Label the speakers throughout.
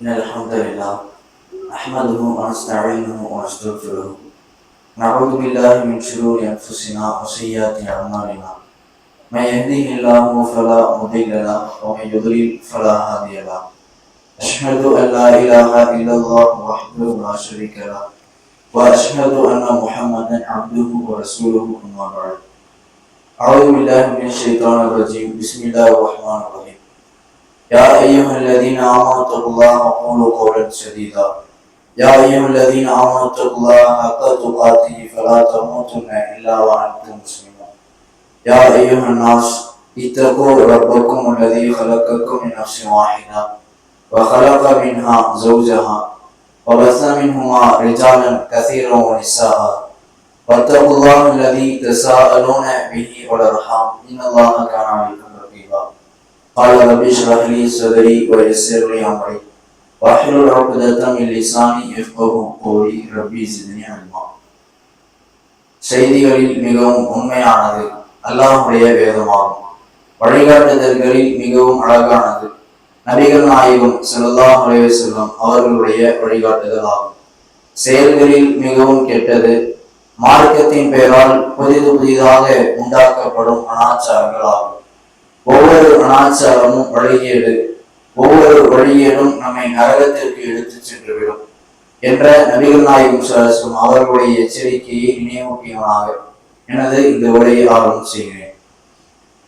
Speaker 1: إن الحمد لله نحمده ونستعينه ونستغفره. نعوذ بالله من شرور أنفسنا وسيئات أعمالنا. من يهده الله فلا مضل له ومن يضلل فلا هادي له. أشهد أن لا إله إلا الله وحده لا شريك له. وأشهد أن محمدا عبده ورسوله أما بعد. أعوذ بالله من الشيطان الرجيم. بسم الله الرحمن الرحيم. يا أيها الذين آمنوا اتقوا الله وقولوا قولا سديدا. يا أيها الذين آمنوا اتقوا الله حق تقاته فلا تموتن إلا وأنتم مسلمون. يا أيها الناس اتقوا ربكم الذي خلقكم من نفس واحدة وخلق منها زوجها وبث منهما رجالا كثيرا ونساء. واتقوا الله الذي تساءلون به والأرحام. إن الله كان عليكم قال رب اشرح لي صدري ويسر لي امري واحلل عقدة من لساني يفقه قولي ربي زدني علما செய்திகளில் மிகவும் உண்மையானது அல்லாஹுடைய வேதமாகும் வழிகாட்டுதல்களில் மிகவும் அழகானது நபிகள் நாயகம் ஸல்லல்லாஹு அலைஹி வஸல்லம் அவர்களுடைய வழிகாட்டுதல் ஆகும் செயல்களில் மிகவும் கெட்டது மார்க்கத்தின் பெயரால் புதிது புதிதாக உண்டாக்கப்படும் அனாச்சாரங்கள் ஆகும் ஒவ்வொரு அனாச்சாரமும் வழிகேடு. ஒவ்வொரு வழியேடும் நம்மை நரகத்திற்கு எடுத்துச் சென்றுவிடும் என்ற நபிகள் நாயகம் சுரசும் அவர்களுடைய எச்சரிக்கையை நினைவூட்டியவனாக எனது இந்த உரையை ஆர்வம் செய்கிறேன்.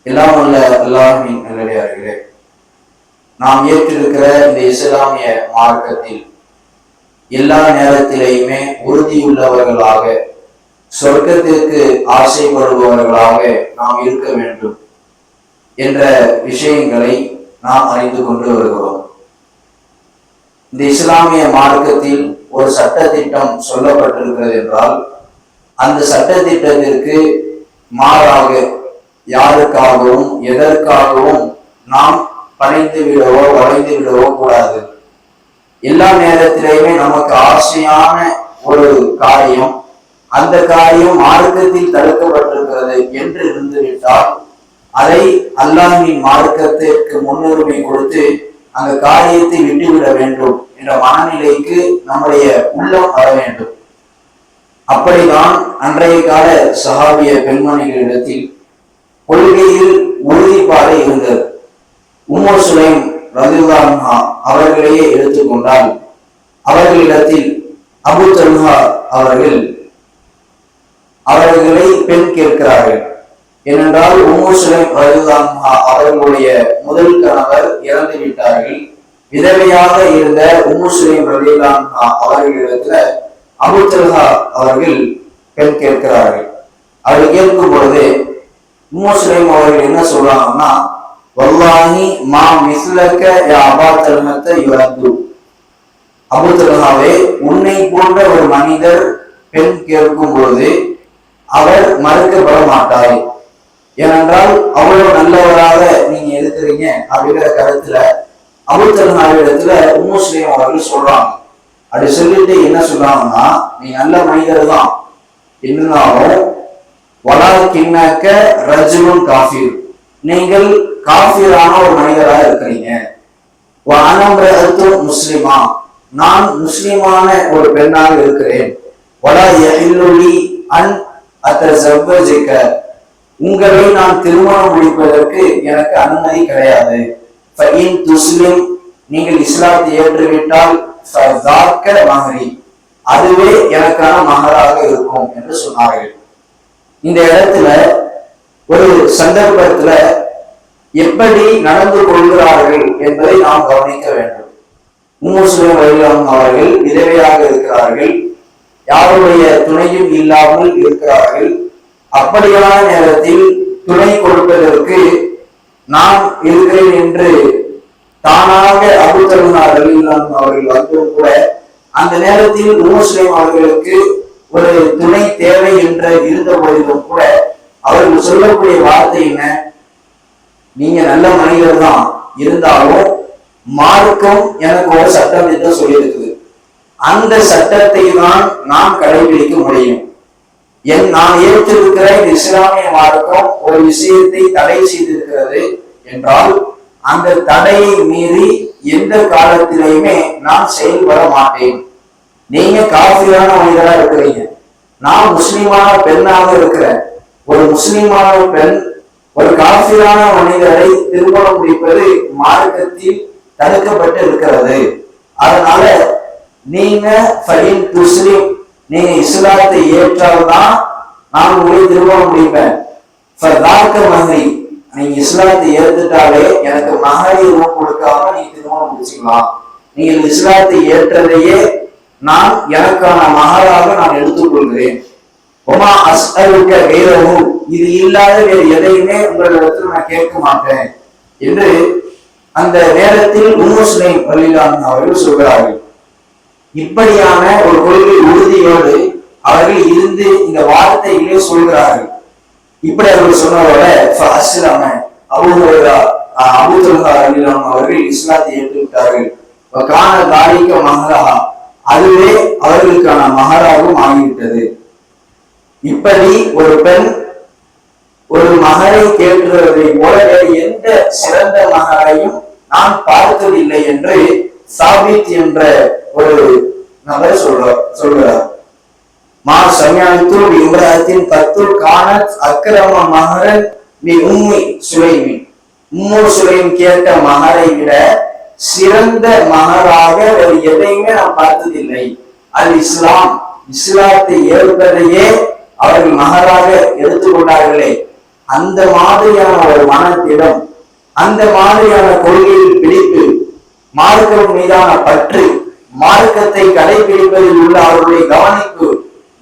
Speaker 1: எல்லாம் அல்ல எல்லாரும் நல்லடியார்களே நாம் ஏற்றிருக்கிற இந்த இஸ்லாமிய மார்க்கத்தில் எல்லா நேரத்திலேயுமே உறுதியுள்ளவர்களாக சொர்க்கத்திற்கு ஆசைப்படுபவர்களாக நாம் இருக்க வேண்டும். என்ற விஷயங்களை நாம் அறிந்து கொண்டு வருகிறோம். இந்த இஸ்லாமிய மார்க்கத்தில் ஒரு சட்ட திட்டம் சொல்லப்பட்டிருக்கிறது என்றால் அந்த சட்ட திட்டத்திற்கு மாறாக யாருக்காகவும் எதற்காகவும் நாம் பணிந்து விடவோ வளைந்து விடவோ கூடாது. எல்லா நேரத்திலேயுமே நமக்கு ஆசையான ஒரு காரியம் அந்த காரியம் மார்க்கத்தில் தடுக்கப்பட்டிருக்கிறது என்று இருந்துவிட்டால் அதை அல்லாஹின் மார்க்கத்திற்கு முன்னுரிமை கொடுத்து அந்த காரியத்தை விட்டுவிட வேண்டும் என்ற மனநிலைக்கு நம்முடைய உள்ளம் வர வேண்டும். அப்படிதான் அன்றைய கால சகாபிய பெண்மணிகளிடத்தில் கொள்கையில் உறுதிப்பாடு இருந்தது. உமர் சுலைம் ரதுல்லான்ஹா அவர்களையே எடுத்துக்கொண்டால் அவர்களிடத்தில் அபு தல்ஹா அவர்கள் அவர்களை பெண் கேட்கிறார்கள். ஏனென்றால் உம்மு சுலைம் அவர்களுடைய முதல் கணவர் இறந்து விட்டார்கள். விதவையாக இருந்த உம்மு ரவிலான் அவர்களிடத்துல அபுத்தல்ஹா அவர்கள் பெண் கேட்கிறார்கள். அவர் கேட்கும் பொழுது உம்மு அவர்கள் என்ன சொல்றாங்கன்னா வல்லாஹி மா மிஸ்லக்க யா அபா தல்ஹத்தை யுரத்து. அபு உன்னை போன்ற ஒரு மனிதர் பெண் கேட்கும் பொழுது அவர் மறுக்கப்பட மாட்டாய் ஏனென்றால் அவ்வளவு நல்லவராக நீங்க இருக்கிறீங்க அப்படிங்கிற கருத்துல அபுத்தல்ஹாவிடத்துல உம்முஸ்லீம் அவர்கள் சொல்றாங்க. அப்படி சொல்லிட்டு என்ன சொல்றாங்கன்னா நீ நல்ல மனிதர் தான். இருந்தாலும் வலா கிண்ணாக்க ரஜுலுன் காஃபீர். நீங்கள் காஃபீரான ஒரு மனிதராக இருக்கிறீங்க. அனம்பிரத்தும் முஸ்லிமா. நான் முஸ்லிமான ஒரு பெண்ணாக இருக்கிறேன். வலா யஹில்லுலி அன் அத்தஜவ்வஜிக்க உங்களை நான் திருமணம் முடிப்பதற்கு எனக்கு அனுமதி கிடையாது. துஸ்லிம் நீங்கள் இஸ்லாத்தை ஏற்றுவிட்டால் மகரி அதுவே எனக்கான மகராக இருக்கும் என்று சொன்னார்கள். இந்த இடத்துல ஒரு சந்தர்ப்பத்துல எப்படி நடந்து கொள்கிறார்கள் என்பதை நாம் கவனிக்க வேண்டும். முஸ்லிம் வழியிலும் அவர்கள் விதவையாக இருக்கிறார்கள். யாருடைய துணையும் இல்லாமல் இருக்கிறார்கள். அப்படியான நேரத்தில் துணை கொடுப்பதற்கு நான் இருக்கிறேன் என்று தானாக அபுத்தருனார்கள் அவர்கள் வந்தும் கூட அந்த நேரத்தில் முஸ்லிம் அவர்களுக்கு ஒரு துணை தேவை என்று இருந்த போதிலும் கூட அவர்கள் சொல்லக்கூடிய வார்த்தை என்ன? நீங்க நல்ல மனிதர் தான். இருந்தாலும் மார்க்கம் எனக்கு ஒரு சட்டம் என்று சொல்லியிருக்குது. அந்த சட்டத்தை தான் நாம் கடைபிடிக்க முடியும். என் நான் ஏற்றிருக்கிற இந்த இஸ்லாமிய மார்க்கம் ஒரு விஷயத்தை தடை செய்திருக்கிறது என்றால் அந்த தடையை மீறி எந்த காலத்திலையுமே நான் செயல்பட மாட்டேன். நீங்க காஃபியான மனிதரா இருக்கிறீங்க. நான் முஸ்லீமான பெண்ணாக இருக்கிறேன். ஒரு முஸ்லீமான பெண் ஒரு காஃபியான மனிதரை திருமணம் முடிப்பது மார்க்கத்தில் தடுக்கப்பட்டு இருக்கிறது. அதனால நீங்க ஃபைன் முஸ்லீம் நீங்க இஸ்லாத்தை ஏற்றால்தான் நான் உங்களை திருமணம் முடிப்பேன். மகரி நீங்க இஸ்லாத்தை ஏற்றுட்டாலே எனக்கு மகரி ரூபம் கொடுக்காம நீங்க திருமணம் முடிச்சுக்கலாம். நீங்கள் இஸ்லாத்தை ஏற்றதையே நான் எனக்கான மகராக நான் எடுத்துக்கொள்கிறேன். உமா அஸ்அலுக்க வேறவு இது இல்லாத வேறு எதையுமே உங்களிடத்தில் நான் கேட்க மாட்டேன். என்று அந்த நேரத்தில் உமோஸ்லிம் வழியிலான அவர்கள் சொல்கிறார்கள். இப்படியான ஒரு கொள்கை உறுதியோடு அவர்கள் இருந்து இந்த வார்த்தையிலே சொல்கிறார்கள். இப்படி அவர்கள் சொன்னதோட அஸ்லாம அபுஹுரைரா அபுதுல்லா அலிலாம் அவர்கள் இஸ்லாத்தை ஏற்றுவிட்டார்கள். காண தாரிக்க மகரா அதுவே அவர்களுக்கான மகராகவும் ஆகிவிட்டது. இப்படி ஒரு பெண் ஒரு மகரை கேட்கிறதை போல எந்த சிறந்த மகரையும் நான் பார்த்ததில்லை என்று சாபித் என்ற ஒரு நபர் சொல்ற சொல்றார். மா சமயானித்து இம்ராத்தின் கத்துல் காண அக்கிரம மகரன் நீ உண்மை சுலைமி உம்மு சுலைம் கேட்ட மகரை விட சிறந்த மகராக ஒரு எதையுமே நான் பார்த்ததில்லை. அது இஸ்லாம் இஸ்லாத்தை ஏற்பதையே அவர்கள் மகராக எடுத்துக்கொண்டார்களே அந்த மாதிரியான ஒரு மனத்திடம் அந்த மாதிரியான கொள்கையில் பிடிப்பு மார்க்கம் மீதான பற்று மார்க்கத்தை கடைபிடிப்பதில் உள்ள அவருடைய கவனிப்பு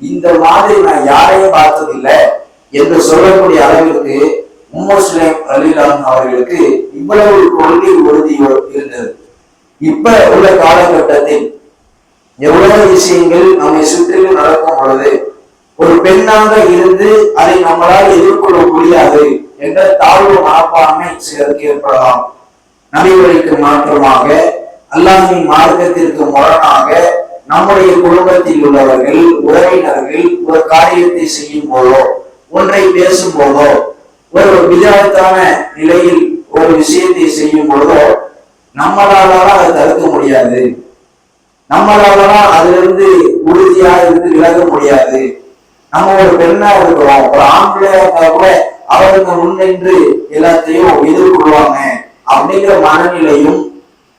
Speaker 1: இந்த மாதிரி நான் யாரையும் பார்த்ததில்லை என்று சொல்லக்கூடிய அளவிற்கு முஸ்லிம் அலிலான் அவர்களுக்கு இவ்வளவு கொள்கை உறுதி இருந்தது. இப்ப உள்ள காலகட்டத்தில் எவ்வளவு விஷயங்கள் நம்மை சுற்றிலும் நடக்கும் பொழுது ஒரு பெண்ணாக இருந்து அதை நம்மளால் எதிர்கொள்ள முடியாது என்ற தாழ்வு மனப்பான்மை சிலருக்கு ஏற்படலாம். நபிவழிக்கு மாற்றமாக அல்லாஹின் மார்க்கத்திற்கு முரணாக நம்முடைய குடும்பத்தில் உள்ளவர்கள் உறவினர்கள் ஒரு காரியத்தை செய்யும் போதோ ஒன்றை பேசும் போதோ ஒரு விதத்தான நிலையில் ஒரு விஷயத்தை செய்யும் பொழுதோ நம்மளால அதை தடுக்க முடியாது. நம்மளாலதான் அதுல இருந்து உறுதியா இருந்து விலக முடியாது. நம்ம ஒரு பெண்ணா இருக்கிறோம் ஒரு ஆம்பளையா கூட அவருக்கு முன்னின்று எல்லாத்தையும் எதிர்கொள்வாங்க அப்படிங்கிற மனநிலையும்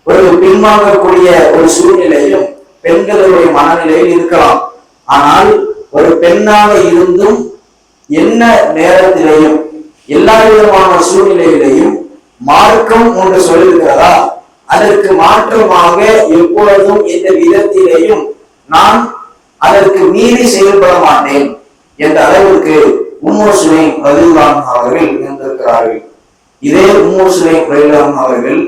Speaker 1: ஒரு பின்வாங்கக்கூடிய ஒரு சூழ்நிலையும் பெண்களுடைய மனநிலையில் இருக்கலாம். ஆனால் ஒரு பெண்ணாக இருந்தும் என்ன நேரத்திலேயும் எல்லா விதமான சூழ்நிலையிலையும் மார்க்கம் ஒன்று சொல்லியிருக்கிறதா? அதற்கு மாற்றமாக எப்பொழுதும் எந்த விதத்திலேயும் நான் அதற்கு மீறி செயல்பட மாட்டேன் என்ற அளவிற்கு உம்மு சுனை ரலில்லான் அவர்கள் இருந்திருக்கிறார்கள் இதே உம்மு சுனை ரலில்லான் அவர்கள்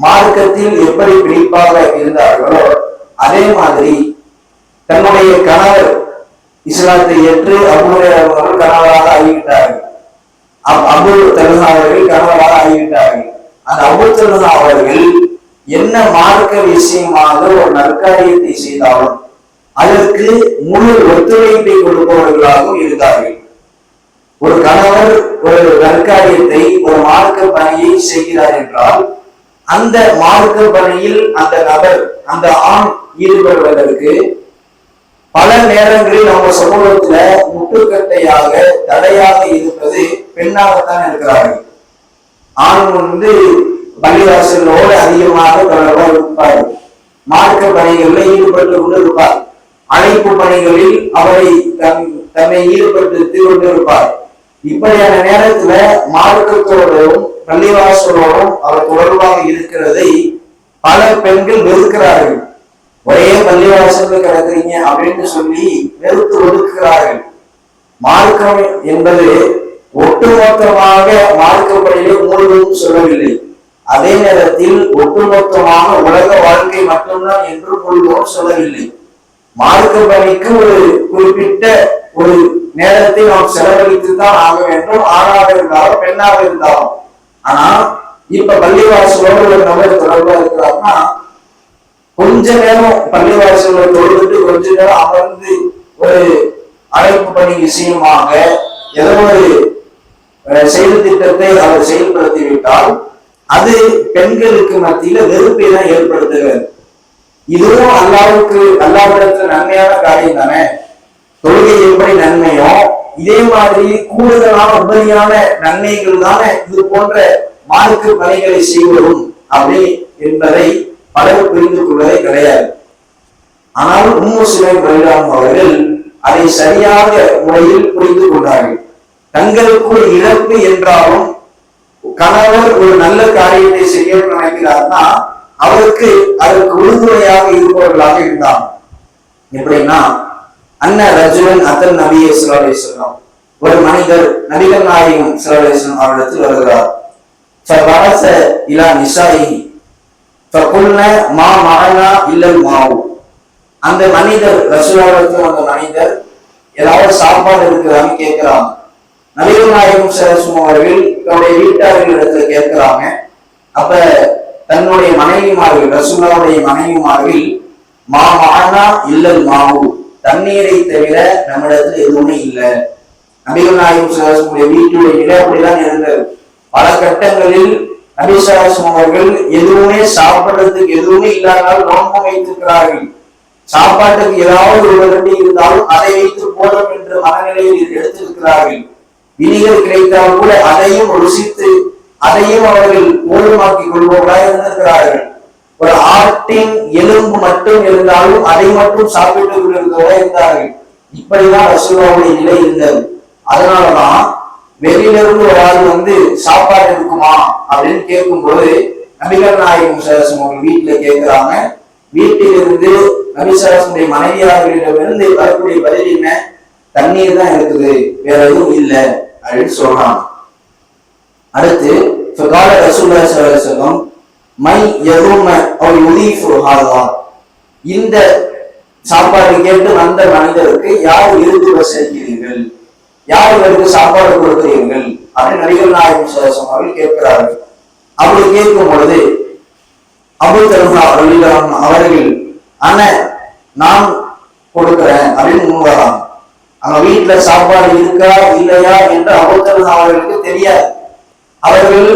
Speaker 1: மார்க்கத்தில் எப்படி பிடிப்பாக இருந்தார்களோ அதே மாதிரி தன்னுடைய கணவர் இஸ்லாத்தை ஏற்று அபுடைய அவர்கள் கணவராக ஆகிவிட்டார்கள். அப்- அபு தல்ஹா அவர்கள் கணவராக ஆகிவிட்டார்கள். அந்த அபு தல்ஹா அவர்கள் என்ன மார்க்க விஷயமாக ஒரு நற்காரியத்தை செய்தாலும் அதற்கு முழு ஒத்துழைப்பை கொடுப்பவர்களாகவும் இருந்தார்கள். ஒரு கணவர் ஒரு நற்காரியத்தை ஒரு மார்க்க பணியை செய்கிறார் என்றால் அந்த மார்க்க பணியில் அந்த நபர் அந்த ஆண் ஈடுபடுவதற்கு பல நேரங்களில் அவங்க சமூகத்துல முட்டுக்கட்டையாக தடையாக இருப்பது பெண்ணாகத்தான் இருக்கிறார்கள். ஆண் வந்து பள்ளிவாசலோடு அதிகமாக தொடர்பாக இருப்பார் மார்க்க பணிகளில் ஈடுபட்டு கொண்டு இருப்பார் அழைப்பு பணிகளில் அவரை தம் தன்னை ஈடுபடுத்தி கொண்டிருப்பார். இப்படியான நேரத்துல மார்க்கத்தோடும் பள்ளிவாசலோடும் அவர் தொடர்பாக இருக்கிறதை பல பெண்கள் வெறுக்கிறார்கள். ஒரே பள்ளிவாசல்ல கிடக்குறீங்க அப்படின்னு சொல்லி வெறுத்து ஒதுக்குகிறார்கள். மார்க்கம் என்பது ஒட்டுமொத்தமாக மார்க்கப்படியே மூழ்கும் சொல்லவில்லை. அதே நேரத்தில் ஒட்டுமொத்தமாக உலக வாழ்க்கை மட்டும்தான் என்று மூழ்கும் சொல்லவில்லை. மார்க்க பணிக்கு ஒரு குறிப்பிட்ட ஒரு நேரத்தை நாம் செலவழித்து தான் ஆக வேண்டும். ஆணாக இருந்தாலும் பெண்ணாக இருந்தாலும். ஆனா இப்ப பள்ளிவாசலோடு ஒரு நபர் தொடர்பா இருக்கிறார்னா கொஞ்ச நேரம் பள்ளிவாசல தொழுதுட்டு கொஞ்ச நேரம் அமர்ந்து ஒரு அழைப்பு பணி விஷயமாக ஏதோ ஒரு செயல் திட்டத்தை அவர் செயல்படுத்திவிட்டால் அது பெண்களுக்கு மத்தியில வெறுப்பை தான் ஏற்படுத்துகிறது. இதுவும் அல்லாவுக்கு அல்லாவிடத்துல நன்மையான காரியம் தானே? தொழுகை எப்படி நன்மையோ இதே மாதிரி கூடுதலான உபரியான நன்மைகள் தானே இது போன்ற மார்க்கு பணிகளை செய்வதும் அப்படி என்பதை பலர் புரிந்து கொள்வதே கிடையாது. ஆனால் உம்மு சிலை அவர்கள் அதை சரியாக முறையில் புரிந்து கொண்டார்கள். தங்களுக்குள் இழப்பு என்றாலும் கணவர் ஒரு நல்ல காரியத்தை செய்ய நினைக்கிறார்னா அவருக்கு அதற்கு உறுதுணையாக இருப்பவர்களாக இருந்தார் எப்படின்னா அண்ணன் ரஜுவன் அத்தன் நபியை சிலாலேஸ்வரம் ஒரு மனிதர் நபிகள் நாயகம் சிலாலேஸ்வரம் அவரிடத்தில் வருகிறார். பரச இலா நிசாயி ஃபகுல்ன மா மகனா இல்லல் மாவு. அந்த மனிதர் ரசூலாவிடத்தில் அந்த மனிதர் ஏதாவது சாப்பாடு இருக்குதான்னு கேட்கிறாங்க. நபிகள் நாயகம் சிலசும் அவர்கள் தன்னுடைய வீட்டாளர்களிடத்துல கேட்கிறாங்க. அப்ப தன்னுடைய மனைவிமார்கள் ரசூலாவுடைய மனைவிமார்கள் மா மகனா இல்லல் மாவு. தண்ணீரை தவிர நம்மிடத்துல எதுவுமே இல்லை. நபிகள் நாயகம் சிலசுடைய வீட்டுடைய நிலை அப்படிதான் இருந்தது. பல கட்டங்களில் நபிசாசம் அவர்கள் எதுவுமே சாப்பிடுறதுக்கு எதுவுமே இல்லாததால் நோன்பு வைத்திருக்கிறார்கள். சாப்பாட்டுக்கு ஏதாவது ஒரு வண்டி இருந்தாலும் அதை வைத்து போதும் என்ற மனநிலையில் எடுத்திருக்கிறார்கள். விதிகள் கிடைத்தால் கூட அதையும் ருசித்து அதையும் அவர்கள் ஊழமாக்கிக் கொள்பவர்களாக இருந்திருக்கிறார்கள். ஒரு ஆட்டின் எலும்பு மட்டும் இருந்தாலும் அதை மட்டும் சாப்பிட்டு கொண்டிருந்தவர்களாக இருந்தார்கள். இப்படிதான் ரசூலாவுடைய நிலை இருந்தது. அதனாலதான் வெளியில இருந்து ஒரு ஆள் வந்து சாப்பாடு இருக்குமா அப்படின்னு கேட்கும்போது நபிகள் நாயகம் சேரசம் அவங்க வீட்டுல கேட்கிறாங்க. வீட்டில் இருந்து நபிசரசனுடைய மனைவியாளர்களிடமிருந்து வரக்கூடிய பதில் என்ன? தண்ணீர் தான் இருக்குது வேற எதுவும் இல்லை அப்படின்னு சொல்றாங்க. அடுத்து ரசூல்லா சலம் மை எதுவும் அவர் உதீஃபு ஹாதா இந்த சாப்பாடு கேட்டு வந்த மனிதருக்கு யார் இருந்து வசிக்கிறீர்கள் யார் இவருக்கு சாப்பாடு கொடுக்கிறீர்கள்? அப்படின்னு நடிகர் நாயகம் சுவாசம் அவர்கள் கேட்கிறார்கள். அப்படி கேட்கும் பொழுது அபு தருகா அலிலாம் அவர்கள் ஆனா நான் கொடுக்கிறேன் அப்படின்னு முன் அங்க வீட்டுல சாப்பாடு இருக்கா இல்லையா? என்று அபுத்தருகா அவர்களுக்கு தெரியாது. அவர்கள்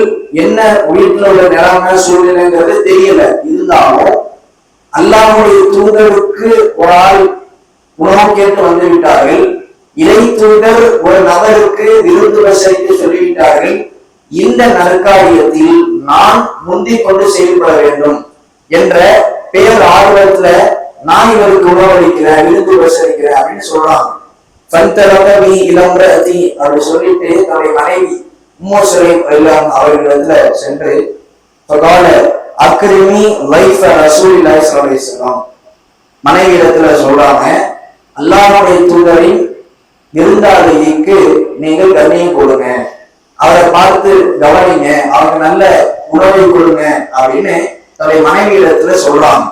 Speaker 1: என்ன வீட்டுல உள்ள நிலைமை சூழ்நிலைங்கிறது தெரியல. இருந்தாலும் அல்லாஹுடைய தூதருக்கு ஒரு ஆள் உணவு கேட்டு வந்து விட்டார்கள் இறை தூதர் ஒரு நபருக்கு விருந்து வசதித்து சொல்லிவிட்டார்கள். இந்த நற்காரியத்தில் நான் முந்திக் கொண்டு செயல்பட வேண்டும் என்ற பேர் ஆர்வத்துல நான் இவருக்கு உணவளிக்கிறேன் விருந்து வசதிக்கிறேன் அப்படின்னு சொல்றாங்க. பந்தரவி இளம்பரதி அப்படி சொல்லிட்டு தன்னுடைய மனைவி உம்மோசரை எல்லாம் அவர்களிடத்துல சென்று கால அக்ரிமி லைஃப் ரசூலில்லாஹி ஸல்லல்லாஹு அலைஹி வஸல்லம் மனைவி இடத்துல சொல்றாங்க அல்லாஹுடைய தூதரின் விருந்தாளிக்கு நீங்கள் கண்ணியம் கொடுங்க. அவரை பார்த்து கவனிங்க. அவருக்கு நல்ல உணவை கொடுங்க அப்படின்னு தன்னுடைய மனைவி இடத்துல சொல்றாங்க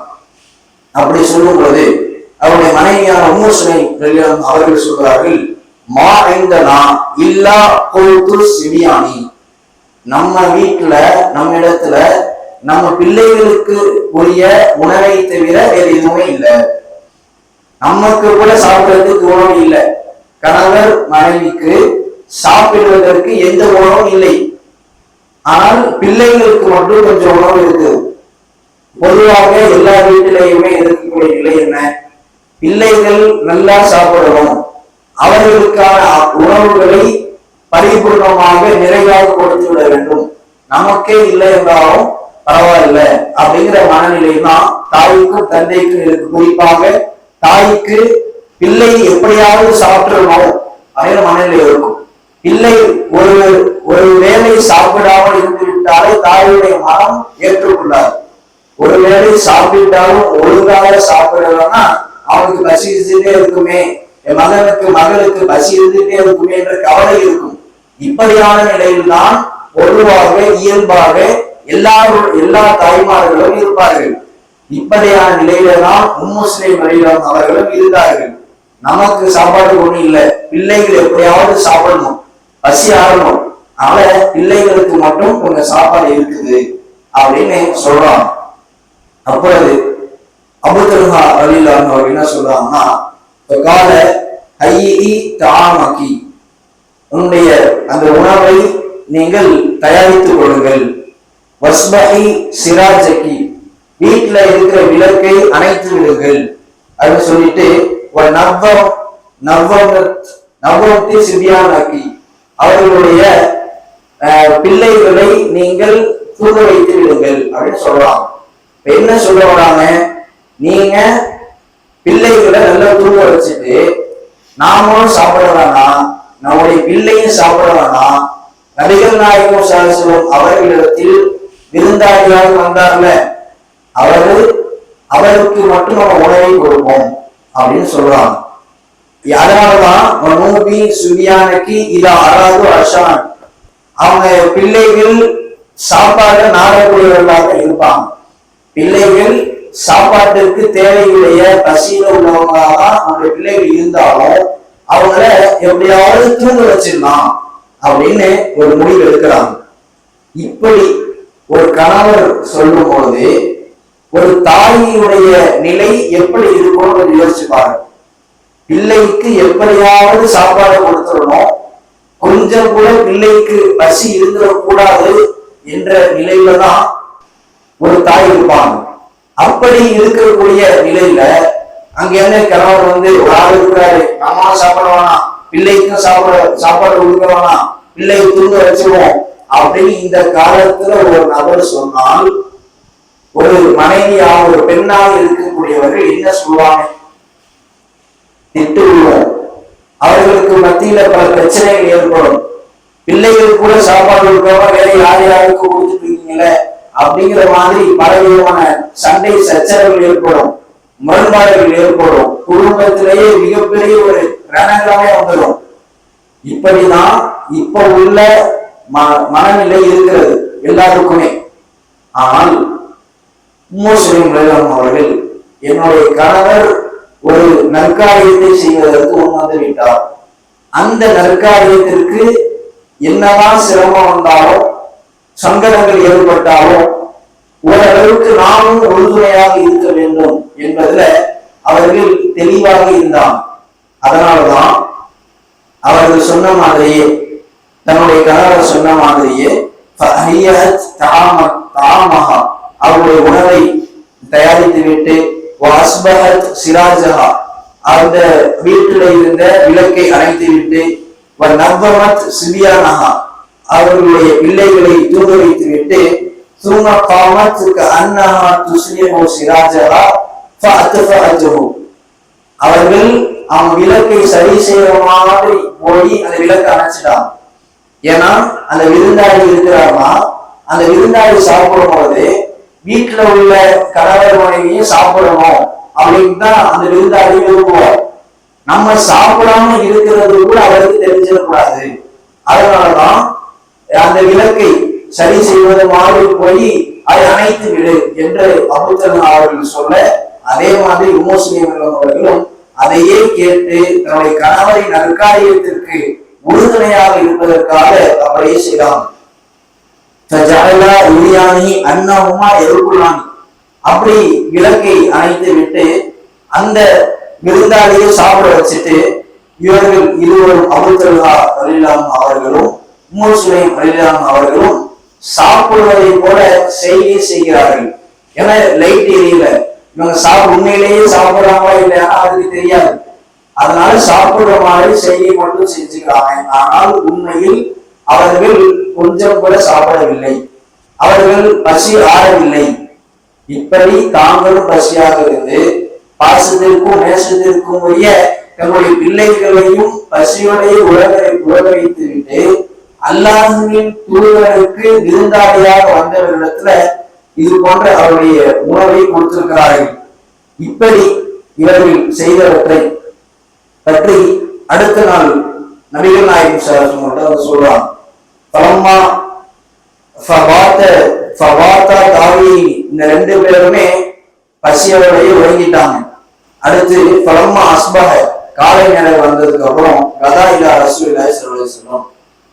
Speaker 1: அப்படி சொல்லும் பொழுது அவருடைய மனைவியான உமோசனை அவர்கள் சொல்றார்கள் மா ஐந்தனா இல்லா கொழுத்து சிமியானி. நம்ம வீட்டுல நம்ம இடத்துல நம்ம பிள்ளைகளுக்கு உரிய உணவை தவிர வேற எதுவுமே இல்லை. நமக்கு கூட சாப்பிடுறதுக்கு உணவு இல்லை. கணவர் மனைவிக்கு சாப்பிடுவதற்கு எந்த உணவும் இல்லை. ஆனால் பிள்ளைகளுக்கு மட்டும் கொஞ்சம் உணவு இருக்கு. பொதுவாக எல்லா வீட்டிலையுமே இருக்கக்கூடிய நிலை என்ன? பிள்ளைகள் நல்லா சாப்பிடணும். அவர்களுக்கான உணவுகளை பரிபூர்ணமாக நிறைவாக கொடுத்து விட வேண்டும். நமக்கே இல்லை என்றாலும் பரவாயில்ல அப்படிங்கிற மனநிலை தான் தாய்க்கும் தந்தைக்கும் இருக்கு. குறிப்பாக தாய்க்கு பிள்ளை எப்படியாவது சாப்பிடணும் அப்படிங்கிற மனநிலை இருக்கும். பிள்ளை ஒரு ஒரு வேலை சாப்பிடாமல் இருந்து விட்டாலே தாயுடைய மனம் ஏற்றுக்கொள்ளாது. ஒரு வேளை சாப்பிட்டாலும் ஒழுங்காக சாப்பிடலன்னா அவனுக்கு பசிச்சுட்டே இருக்குமே. என் மகனுக்கு மகளுக்கு பசி இருந்துட்டே இருக்குமே என்ற கவலை இருக்கும். இப்படியான நிலையில்தான் பொதுவாக இயல்பாக எல்லாரும் எல்லா தாய்மார்களும் இருப்பார்கள். இப்படியான நிலையில தான் முன்முஸ்லிம் வழியிலும் அவர்களும் இருந்தார்கள். நமக்கு சாப்பாடு ஒண்ணும் இல்லை. பிள்ளைகள் எப்படியாவது சாப்பிடணும். பசி ஆகணும் அதனால பிள்ளைகளுக்கு மட்டும் கொஞ்சம் சாப்பாடு இருக்குது அப்படின்னு சொல்றான் அப்பொழுது அபுதல்ஹா அலிலான் அவர் என்ன சொல்றாங்கன்னா கால ஐயி தாமக்கி. உன்னுடைய அந்த உணவை நீங்கள் தயாரித்துக் கொள்ளுங்கள். வஸ்மஹி சிராஜகி வீட்டுல இருக்கிற விளக்கை அணைத்து விடுங்கள். அப்படின்னு சொல்லிட்டு ஒரு நவ்வம் நவ்வம் நவ்வத்தி சிபியானாக்கி. அவர்களுடைய அஹ், பிள்ளைகளை நீங்கள் தூங்க வைத்து விடுங்கள். அப்படின்னு சொல்றாங்க என்ன சொல்ல வராங்க? நீங்க பிள்ளைகளை நல்லா தூங்க வச்சுட்டு நாமளும் சாப்பிட வேணாம் நம்முடைய பிள்ளையும் சாப்பிட வேணாம் நபிகள் நாயகம் சாசிவம் அவர்களிடத்தில் விருந்தாளியாக வந்தார்ல அவர்கள் அவருக்கு மட்டும் நம்ம உணவை கொடுப்போம் அப்படின்னு சொல்றாங்க. அதனாலதான் நூபி சுபியானுக்கு இதா அறாது அஷான் அவங்க பிள்ளைகள் சாப்பாடு நாடக்கூடியவர்களாக இருப்பாங்க. பிள்ளைகள் சாப்பாட்டிற்கு தேவையுடைய பசியில உள்ளவங்களாக நம்ம பிள்ளைகள் இருந்தாலும் அவங்கள எப்படியாவது தூங்க வச்சிடலாம் அப்படின்னு ஒரு முடிவு எடுக்கிறாங்க. இப்படி ஒரு கணவர் சொல்லும் பொழுது ஒரு தாயினுடைய நிலை எப்படி இருக்கும்னு கொஞ்சம் யோசிச்சு பாருங்க. பிள்ளைக்கு எப்படியாவது சாப்பாடு கொடுத்துடணும். கொஞ்சம் கூட பிள்ளைக்கு பசி இருந்துடக்கூடாது என்ற நிலையில தான் ஒரு தாய் இருப்பாங்க. அப்படி இருக்கக்கூடிய நிலையில அங்க என்ன கணவர் வந்து ஒரு ஆள் இருக்கிறாரு அம்மா சாப்பிட வேணாம். பிள்ளைக்கும் சாப்பிட சாப்பாடு கொடுக்க வேணாம். பிள்ளையை தூங்க வச்சிருவோம். அப்படின்னு இந்த காலத்துல ஒரு நபர் சொன்னால் ஒரு மனைவியாக ஒரு பெண்ணாக இருக்கக்கூடியவர்கள் என்ன சொல்லுவாங்க? திட்டு விடுவோம் அவர்களுக்கு மத்தியில பல பிரச்சனைகள் ஏற்படும். பிள்ளைகள் கூட சாப்பாடு கொடுக்காம வேற யார் யாருக்கு கொடுத்துட்டு இருக்கீங்களே? அப்படிங்கிற மாதிரி பல விதமான சண்டை சச்சரவுகள் ஏற்படும் முரண்பாடுகள் ஏற்படும். குடும்பத்திலேயே மிகப்பெரிய ஒரு ரணங்களாவே வந்துடும் இப்படிதான் இப்ப உள்ள ம- மனநிலை இருக்கிறது எல்லாருக்குமே. ஆனால் முஸ்லிம் அவர்கள் என்னுடைய கணவர் ஒரு நற்காரியத்தை செய்வதற்கு முன்வந்து விட்டார். அந்த நற்காரியத்திற்கு என்னதான் சிரமம் வந்தாலும் சங்கடங்கள் ஏற்பட்டாலும் ஓரளவுக்கு நாமும் உறுதுணையாக இருக்க வேண்டும் என்பதுல அவர்கள் தெளிவாக இருந்தான் அதனாலதான் அவர்கள் சொன்ன மாதிரியே தன்னுடைய கணவர் சொன்ன மாதிரியே தாம- அவருடைய உணவை தயாரித்து விட்டு வாஸ்பஹத் சிராஜஹா. அந்த வீட்டில் இருந்த விளக்கை அணைத்து விட்டு நவ்வமத் சிபியானஹா. அவர்களுடைய பிள்ளைகளை தூங்க வைத்து விட்டு ثم قامت كأنها تسلم سراجها فأتفأته அவர்கள் அவன் விளக்கை சரி செய்யற மாதிரி போய் அந்த விளக்கை அணைச்சிட்டான் ஏன்னா அந்த விருந்தாளி இருக்கிறாருன்னா அந்த விருந்தாளி சாப்பிடும் போது வீட்டுல உள்ள கணவர் மனைவியும் சாப்பிடணும் அப்படின்னு தான் அந்த விருந்தாளி விரும்புவார் நம்ம சாப்பிடாம இருக்கிறது கூட அவருக்கு தெரிஞ்சிடக்கூடாது அதனாலதான் அந்த விளக்கை சரி செய்வது மாதிரி போய் அதை அணைத்து விடு என்று அபுத்தன் அவர்கள் சொல்ல அதே மாதிரி உமோசியம் அவர்களும் அதையே கேட்டு தன்னுடைய கணவரின் நற்காரியத்திற்கு உறுதுணையாக இருப்பதற்காக அப்படியே செய்தான். ஃபஜஅலா இலியானி அன்னஹுமா அப்படி விளக்கை அணைத்து விட்டு அந்த விருந்தாளியை சாப்பிட வச்சுட்டு இவர்கள் இருவரும் அபுத்தல்லா அலிலாம் அவர்களும் உம்முசுலைம் பலிராம் அவர்களும் சாப்பிடுவதை போல செய்தி செய்கிறார்கள். ஏன்னா லைட் எரியல? இவங்க சாப்பிட உண்மையிலேயே சாப்பிடுறாங்களா இல்லையா? அதுக்கு தெரியாது. அதனால சாப்பிடுற மாதிரி செய்தி மட்டும் செஞ்சுக்கிறாங்க. ஆனால் உண்மையில் அவர்கள் கொஞ்சம் கூட சாப்பிடவில்லை. அவர்கள் பசி ஆறவில்லை. இப்படி தாங்களும் பசியாக இருந்து பாசத்திற்கும் நேசத்திற்கும் உரிய தங்களுடைய பிள்ளைகளையும் பசியோடைய உலகை உலக வைத்து விட்டு அல்லாஹின் தூதருக்கு விருந்தாளியாக வந்தவர்களிடத்துல இது போன்ற அவருடைய உணவை கொடுத்திருக்கிறார்கள். இப்படி இவர்கள் செய்தவற்றை பற்றி அடுத்த நாள் நபிகள் நாயகம் சார் சொல்றான் பலம்மா ஃபபாத்த ஃபபாத்தா தாவி இந்த ரெண்டு பேருமே பசியோடையே ஒழுங்கிட்டாங்க. அடுத்து பலம்மா அஸ்பக காலை நேரம் வந்ததுக்கு அப்புறம் கதா இல்லா ரசூ இல்லா சொல்லும்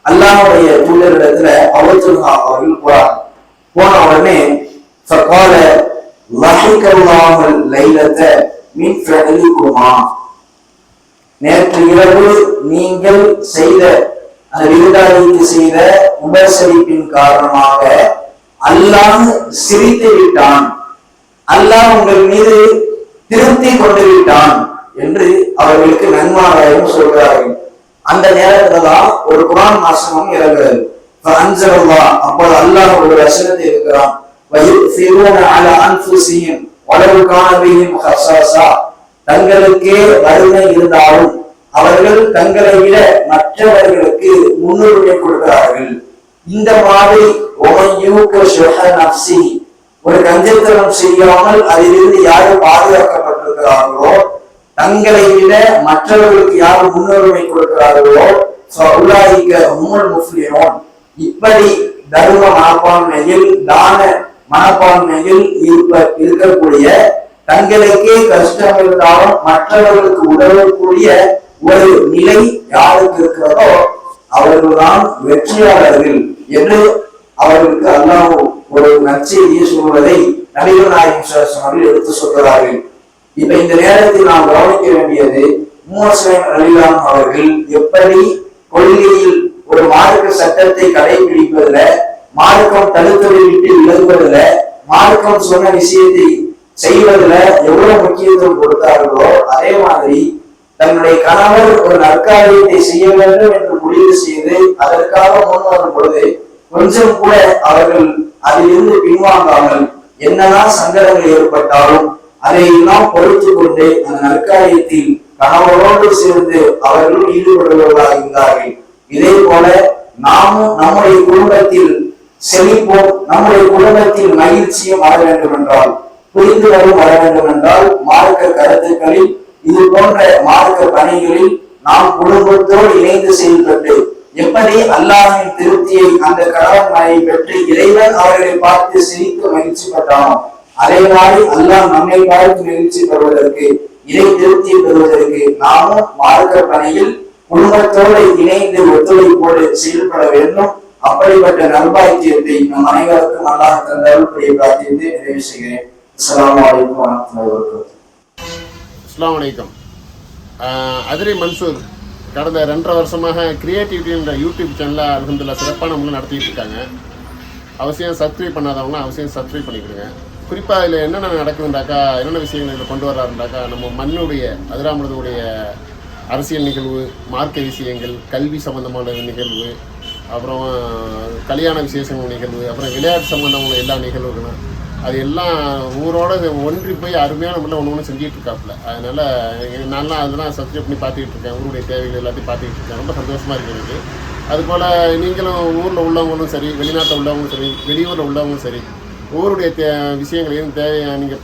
Speaker 1: அல்லாஹுடைய தூதரிடத்துல அவத்துல்ஹா அவர்கள் போறாங்க. போன உடனே ஃபகால லஹிகல்லாஹுல் லைலத்த மின் ஃபஅலிகுமா நேற்று இரவு நீங்கள் செய்த அந்த விருந்தாளிக்கு செய்த உபசரிப்பின் காரணமாக அல்லாஹ் சிரித்து விட்டான். அல்லாஹ் உங்கள் மீது திருப்தி கொண்டு விட்டான் என்று அவர்களுக்கு நன்மாராயம் சொல்கிறார்கள். அந்த நேரத்துல ஒரு குரான் மாசமும் இறங்குறது அஞ்சலல்லா அப்போது அல்லாஹ் ஒரு வசனத்தை இருக்கிறான் வளவு காணவையும் தங்களுக்கே வறுமை இருந்தாலும் அவர்கள் தங்களை விட மற்றவர்களுக்கு முன்னுரிமை கொடுக்கிறார்கள். இந்த மாதிரி ஒரு கஞ்சத்தனம் செய்யாமல் அதிலிருந்து யாரும் பாதுகாக்கப்பட்டிருக்கிறார்களோ தங்களை விட மற்றவர்களுக்கு யார் முன்னுரிமை கொடுக்கிறார்களோ உலாயிக்க உம்முல் முஸ்லிமோன். இப்படி தர்ம மனப்பான்மையில் தான மனப்பான்மையில் இருப்ப இருக்கக்கூடிய தங்களுக்கே கஷ்டம் இருந்தாலும் மற்றவர்களுக்கு உதவக்கூடிய ஒரு நிலை யாருக்கு இருக்கிறதோ அவர்கள்தான் வெற்றியாளர்கள் என்று அவர்களுக்கு அல்லாஹ் ஒரு நற்செய்தியை சொல்வதை நபிகள் நாயகம் அவர்கள் எடுத்து சொல்கிறார்கள். இப்ப இந்த நேரத்தில் நாம் கவனிக்க வேண்டியது மூவசன் ரலிலாம் அவர்கள் எப்படி கொள்கையில் ஒரு மார்க்க சட்டத்தை கடைபிடிப்பதில் மார்க்கம் தடுத்ததை விட்டு விலகுவதில் மார்க்கம் சொன்ன விஷயத்தை செய்வதில் எவ்வளவு முக்கியத்துவம் கொடுத்தார்களோ அதே மாதிரி தன்னுடைய கணவர் ஒரு நற்காரியத்தை செய்ய வேண்டும் என்று முடிவு செய்து அதற்காக முன் வரும் பொழுது கொஞ்சம் கூட அவர்கள் அதிலிருந்து பின்வாங்காமல் என்னதான் சங்கடங்கள் ஏற்பட்டாலும் அதையெல்லாம் பொறுத்து கொண்டு அந்த நற்காரியத்தில் கணவரோடு சேர்ந்து அவர்களும் ஈடுபடுபவர்களாக இருந்தார்கள். இதே போல நாமும் நம்முடைய குடும்பத்தில் செழிப்போம் நம்முடைய குடும்பத்தில் மகிழ்ச்சியும் வர வேண்டும் என்றால் புரிந்துணர்வும் வர வேண்டும் என்றால் மார்க்க கருத்துக்களில் இது போன்ற மார்க்க பணிகளில் நாம் குடும்பத்தோடு இணைந்து செயல்பட்டு எப்படி அல்லாஹின் திருப்தியை அந்த கணவன் மனைவி பெற்று இறைவன் அவர்களை பார்த்து சிரித்து மகிழ்ச்சி பட்டானோ அதே மாதிரி அல்லாஹ் நம்மை பார்த்து மகிழ்ச்சி பெறுவதற்கு இறை திருப்தி பெறுவதற்கு நாமும் மார்க்க பணியில் குடும்பத்தோடு இணைந்து ஒத்துழைப்போடு செயல்பட வேண்டும். அப்படிப்பட்ட நல்வாய்க்கியத்தை நம் அனைவருக்கும் அல்லாஹ் தந்தருடைய பிரார்த்தித்து நிறைவு செய்கிறேன். அஸ்லாம் வலைக்கம் வரஹ்மத்துல்லாஹி வபரகாத்துஹு.
Speaker 2: அஸ்லாம் வலைக்கம் அதிரை மன்சூர் கடந்த ரெண்டரை வருஷமாக கிரியேட்டிவிட்டின்ற யூடியூப் சேனலை அலமதுல்லா சிறப்பான முறையில் நடத்திட்டு இருக்காங்க. அவசியம் சப்ஸ்கிரைப் பண்ணாதவங்க அவசியம் சப்ஸ்கிரைப் பண்ணிக்கிடுங்க. குறிப்பாக இதில் என்னென்ன நடக்குதுண்டாக்கா என்னென்ன விஷயங்கள் இதில் கொண்டு வர்றாருண்டாக்கா நம்ம மண்ணுடைய அதிராமனதுடைய அரசியல் நிகழ்வு மார்க்க விஷயங்கள் கல்வி சம்பந்தமான நிகழ்வு அப்புறம் கல்யாண விசேஷங்கள் நிகழ்வு அப்புறம் விளையாட்டு சம்பந்தமான எல்லா நிகழ்வுகளும். அது எல்லாம் ஊரோட ஒன்றி போய் அருமையான முறையில் ஒன்று ஒன்று செஞ்சுட்டு இருக்காப்புல அதனால் நான்லாம் அதெல்லாம் சப்ஸ்கிரைப் பண்ணி பார்த்துக்கிட்டு இருக்கேன் ஊருடைய தேவைகள் எல்லாத்தையும் பார்த்துக்கிட்டு இருக்கேன் ரொம்ப சந்தோஷமாக இருக்கு எனக்கு. அதுபோல் நீங்களும் ஊரில் உள்ளவங்களும் சரி வெளிநாட்டில் உள்ளவங்களும் சரி வெளியூரில் உள்ளவங்களும் சரி ஊருடைய தே விஷயங்கள் எதுவும் தேவை நீங்கள்